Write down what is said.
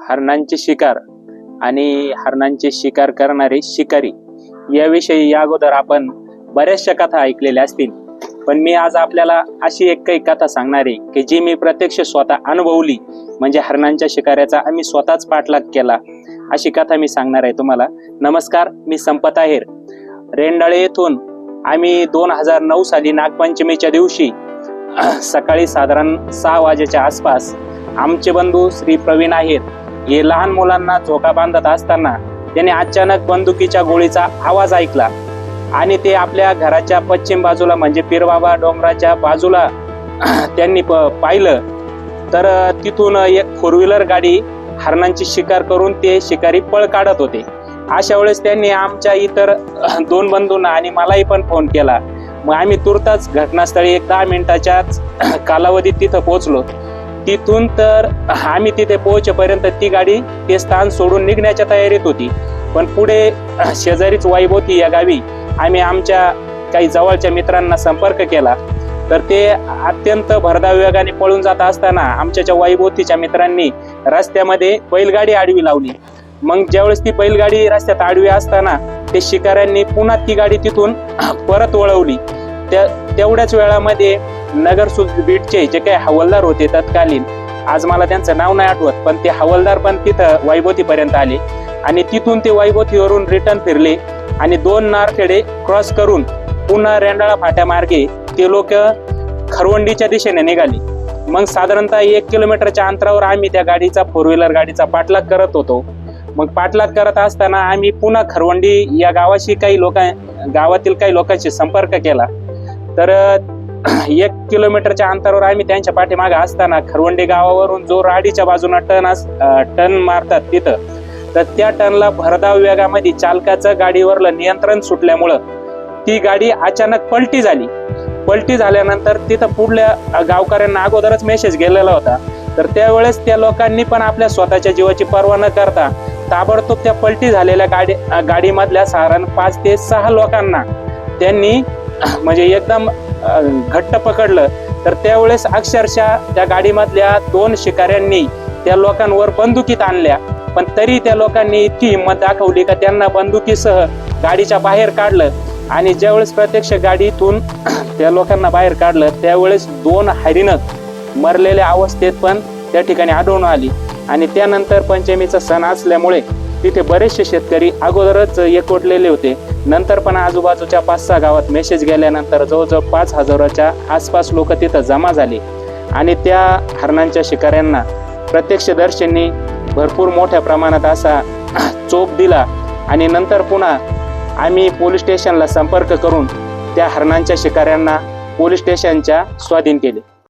हरणांची शिकार आणि हरणांची शिकार करणारे शिकारी याविषयी या अगोदर आपण बऱ्याचशा कथा ऐकलेल्या असतील. पण मी आज आपल्याला अशी एक काही कथा सांगणार आहे की जी मी प्रत्यक्ष स्वतः अनुभवली. म्हणजे हरणांच्या शिकाऱ्याचा आम्ही स्वतःच पाठलाग केला. अशी कथा मी सांगणार आहे तुम्हाला. नमस्कार मी संपत आहेर. रेंडाळे येथून आम्ही दोन हजार नऊ साली नागपंचमीच्या दिवशी सकाळी साधारण सहा वाजेच्या आसपास आमचे बंधू श्री प्रवीण आहेत हे लहान मुलांना झोका बांधत असताना त्याने अचानक बंदुकीच्या गोळीचा आवाज ऐकला. आणि ते आपल्या घराच्या पश्चिम बाजूला म्हणजे पीरबाबा डोंगराच्या बाजूला त्यांनी प- पाहिलं. तर तिथून एक फोर व्हीलर गाडी हरणांची शिकार करून ते शिकारी पळ काढत होते. अशा वेळेस त्यांनी आमच्या इतर दोन बंधूंना आणि मलाही पण फोन केला. मग आम्ही तुर्ताच घटनास्थळी एक दहा मिनिटाच्याच कालावधीत तिथं पोहोचलो. तिथून तर आम्ही तिथे पोहोचेपर्यंत ती गाडी ते स्थान सोडून निघण्याच्या तयारीत होती. पण पुढे शेजारीच वाईब होती या गावी आम्ही आमच्या काही जवळच्या मित्रांना संपर्क केला. तर ते अत्यंत भरधाव वेगाने पळून जात असताना आमच्या ज्या वाईबोतीच्या मित्रांनी रस्त्यामध्ये बैलगाडी आडवी लावली. मग ज्यावेळेस ती बैलगाडी रस्त्यात आडवी असताना ते शिकाऱ्यांनी पुन्हा ती गाडी तिथून परत वळवली. त्या तेवढ्याच वेळामध्ये नगर बीटचे जे काही हवालदार होते तत्कालीन आज मला त्यांचं नाव नाही आठवत पण ते हवालदार पण तिथं वैभवतीपर्यंत आले. आणि तिथून ते वैभवतीवरून रिटर्न फिरले आणि दोन नारखेडे क्रॉस करून पुन्हा रेंडाळा फाट्या मार्गे ते लोक खरवंडीच्या दिशेने निघाले. मग साधारणतः एक किलोमीटरच्या अंतरावर आम्ही त्या गाडीचा फोर व्हीलर गाडीचा पाठलाग करत होतो. मग पाठलाग करत असताना आम्ही पुन्हा खरवंडी या गावाशी काही लोक गावातील काही लोकांशी संपर्क केला. तर एक किलोमीटरच्या अंतरावर आम्ही त्यांच्या पाठीमागे असताना खरवंडी गावावरून जो राडीच्या बाजूला टन अस टन मारतात तिथं तर त्या टनला भरधाव वेगामध्ये चालकाचं गाडीवरलं नियंत्रण सुटल्यामुळं ती गाडी अचानक पलटी झाली. पलटी झाल्यानंतर तिथं पुढल्या गावकऱ्यांना अगोदरच मेसेज गेलेला होता. तर त्यावेळेस त्या लोकांनी पण आपल्या स्वतःच्या जीवाची पर्वा न करता ताबडतोब त्या पलटी झालेल्या गाडी गाडीमधल्या साधारण पाच ते सहा लोकांना त्यांनी म्हणजे एकदम घट्ट पकडलं तर त्यावेळेस अक्षरशः त्या गाडीमधल्या दोन शिकाऱ्यांनी त्या लोकांवर बंदुकीत आणल्या. पण तरी त्या लोकांनी इतकी हिंमत दाखवली का त्यांना बंदुकीसह गाडीच्या बाहेर काढलं. आणि ज्यावेळेस प्रत्यक्ष गाडीतून त्या लोकांना बाहेर काढलं त्यावेळेस दोन हरिणं मरलेल्या अवस्थेत पण त्या ठिकाणी आढळून आली. आणि त्यानंतर पंचमीचा सण असल्यामुळे तिथे बरेचसे शेतकरी अगोदरच एकवटलेले होते. नंतर पण आजूबाजूच्या पाच सहा गावात मेसेज गेल्यानंतर जवळजवळ पाच हजाराच्या आसपास लोक तिथं जमा झाले. आणि त्या हरणांच्या शिकाऱ्यांना प्रत्यक्षदर्शींनी भरपूर मोठ्या प्रमाणात असा चोप दिला. आणि नंतर पुन्हा आम्ही पोलीस स्टेशनला संपर्क करून त्या हरणांच्या शिकाऱ्यांना पोलीस स्टेशनच्या स्वाधीन केले.